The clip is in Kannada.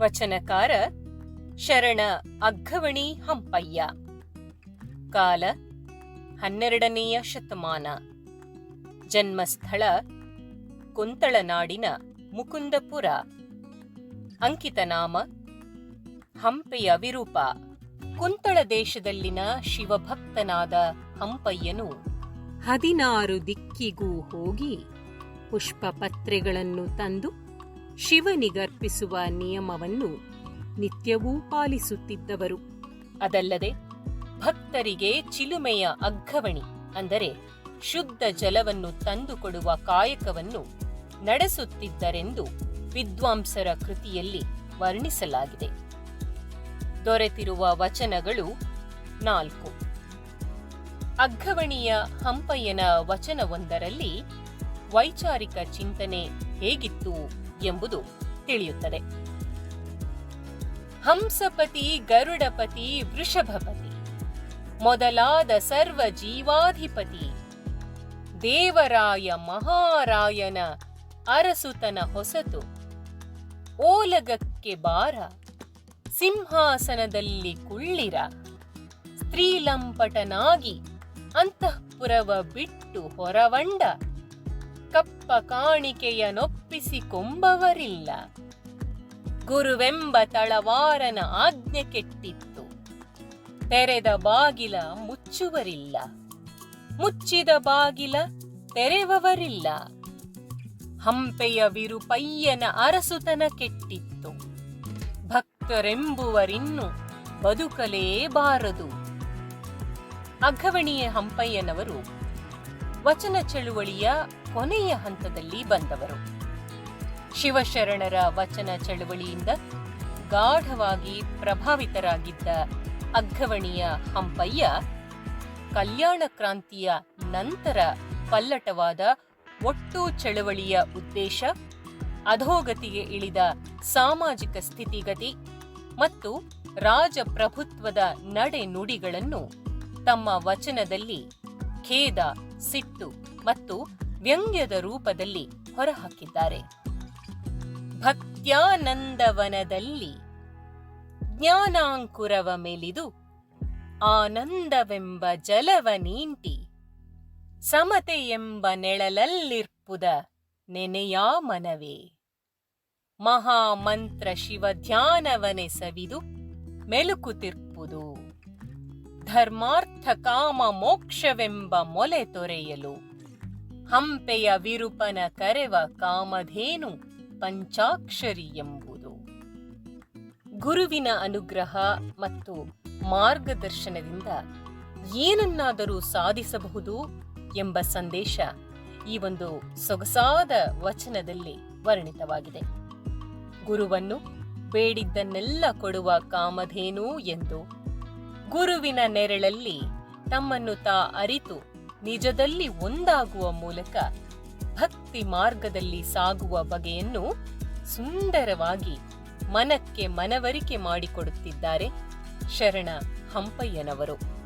ವಚನಕಾರ ಶರಣ ಅಗ್ಗವಣಿ ಹಂಪಯ್ಯ. ಕಾಲ ಹನ್ನೆರಡನೆಯ ಶತಮಾನ. ಜನ್ಮಸ್ಥಳ ಕುಂತಳನಾಡಿನ ಮುಕುಂದಪುರ. ಅಂಕಿತನಾಮ ಹಂಪೆಯ ವಿರೂಪ. ಕುಂತಳ ದೇಶದಲ್ಲಿನ ಶಿವಭಕ್ತನಾದ ಹಂಪಯ್ಯನು ಹದಿನಾರು ದಿಕ್ಕಿಗೂ ಹೋಗಿ ಪುಷ್ಪಪತ್ರೆಗಳನ್ನು ತಂದು ಶಿವನಿಗರ್ಪಿಸುವ ನಿಯಮವನ್ನು ನಿತ್ಯವೂ ಪಾಲಿಸುತ್ತಿದ್ದವರು. ಅದಲ್ಲದೆ ಭಕ್ತರಿಗೆ ಚಿಲುಮೆಯ ಅಗ್ಗವಣಿ, ಅಂದರೆ ಶುದ್ಧ ಜಲವನ್ನು ತಂದುಕೊಡುವ ಕಾಯಕವನ್ನು ನಡೆಸುತ್ತಿದ್ದರೆಂದು ವಿದ್ವಾಂಸರ ಕೃತಿಯಲ್ಲಿ ವರ್ಣಿಸಲಾಗಿದೆ. ದೊರೆತಿರುವ ವಚನಗಳು ನಾಲ್ಕು. ಅಗ್ಗವಣಿಯ ಹಂಪಯ್ಯನ ವಚನವೊಂದರಲ್ಲಿ ವೈಚಾರಿಕ ಚಿಂತನೆ ಹೇಗಿತ್ತು? ಎಂಬುದು ತಿಳಿಯುತ್ತದೆ. ಹಂಸಪತಿ, ಗರುಡಪತಿ, ವೃಷಭಪತಿ, ಮೊದಲಾದ ಸರ್ವ ಜೀವಾಧಿಪತಿ, ದೇವರಾಯ ಮಹಾರಾಯನ ಅರಸುತನ ಹೊಸತು, ಓಲಗಕ್ಕೆ ಬಾರ, ಸಿಂಹಾಸನದಲ್ಲಿ ಕುಳ್ಳಿರ, ಸ್ತ್ರೀಲಂಪಟನಾಗಿ ಅಂತಃಪುರವ ಬಿಟ್ಟು ಹೊರವಂಡ ಕಪ್ಪ ಕಾಣಿಕೆಯ ನೊಪ್ಪಿಸಿಕೊಂಬವರಿಲ್ಲ ಗುರುವೆಂಬ ತಳವಾರನ ಆಜ್ಞೆ ಕೆಟ್ಟಿತ್ತು. ತೆರೆದ ಬಾಗಿಲ ಮುಚ್ಚುವರಿಲ್ಲ. ಮುಚ್ಚಿದ ಬಾಗಿಲ ತೆರೆವವರಿಲ್ಲ. ಹಂಪೆಯ ವಿರುಪಯ್ಯನ ಅರಸುತನ ಕೆಟ್ಟಿತ್ತು. ಭಕ್ತರೆಂಬುವರಿನ್ನು ಬದುಕಲೇಬಾರದು. ಅಘವಣಿಯ ಹಂಪಯ್ಯನವರು ವಚನ ಚಳುವಳಿಯ ಕೊನೆಯ ಹಂತದಲ್ಲಿ ಬಂದವರು. ಶಿವಶರಣರ ವಚನ ಚಳುವಳಿಯಿಂದ ಗಾಢವಾಗಿ ಪ್ರಭಾವಿತರಾಗಿದ್ದ ಅಗ್ಗವಣಿಯ ಹಂಪಯ್ಯ, ಕಲ್ಯಾಣ ಕ್ರಾಂತಿಯ ನಂತರ ಪಲ್ಲಟವಾದ ಒಟ್ಟು ಚಳುವಳಿಯ ಉದ್ದೇಶ, ಅಧೋಗತಿಗೆ ಇಳಿದ ಸಾಮಾಜಿಕ ಸ್ಥಿತಿಗತಿ ಮತ್ತು ರಾಜಪ್ರಭುತ್ವದ ನಡೆನುಡಿಗಳನ್ನು ತಮ್ಮ ವಚನದಲ್ಲಿ ಖೇದ, ಸಿಟ್ಟು ಮತ್ತು ವ್ಯಂಗ್ಯದ ರೂಪದಲ್ಲಿ ಹೊರಹಾಕಿದ್ದಾರೆ. ಭಕ್ತ್ಯಾನಂದವನದಲ್ಲಿ ಜ್ಞಾನಾಂಕುರವ ಮೇಲಿದು ಆನಂದವೆಂಬ ಜಲವ ನೀಂಟಿ ಸಮತೆ ಎಂಬ ನೆಳಲಲ್ಲಿರ್ಪುದ ನೆನೆಯಾ ಮನವೇ. ಮಹಾಮಂತ್ರ ಶಿವ ಧ್ಯಾನವನೆ ಸವಿದು ಮೆಲುಕುತಿರ್ಪುದು. ಧರ್ಮಾರ್ಥ ಕಾಮ ಮೋಕ್ಷವೆಂಬ ಮೊಲೆ ತೊರೆಯಲು ಹಂಪೆಯ ವಿರೂಪನ ಕರೆವ ಕಾಮಧೇನು ಪಂಚಾಕ್ಷರಿ ಎಂಬುದು. ಗುರುವಿನ ಅನುಗ್ರಹ ಮತ್ತು ಮಾರ್ಗದರ್ಶನದಿಂದ ಏನನ್ನಾದರೂ ಸಾಧಿಸಬಹುದು ಎಂಬ ಸಂದೇಶ ಈ ಒಂದು ಸೊಗಸಾದ ವಚನದಲ್ಲಿ ವರ್ಣಿತವಾಗಿದೆ. ಗುರುವನ್ನು ಬೇಡಿದ್ದನ್ನೆಲ್ಲ ಕೊಡುವ ಕಾಮಧೇನು ಎಂದು ಗುರುವಿನ ನೆರಳಲ್ಲಿ ತಮ್ಮನ್ನು ತಾ ಅರಿತು ನಿಜದಲ್ಲಿ ಒಂದಾಗುವ ಮೂಲಕ ಭಕ್ತಿ ಮಾರ್ಗದಲ್ಲಿ ಸಾಗುವ ಬಗೆಯನ್ನು ಸುಂದರವಾಗಿ ಮನಕ್ಕೆ ಮನವರಿಕೆ ಮಾಡಿಕೊಡುತ್ತಿದ್ದಾರೆ ಶರಣ ಹಂಪಯ್ಯನವರು.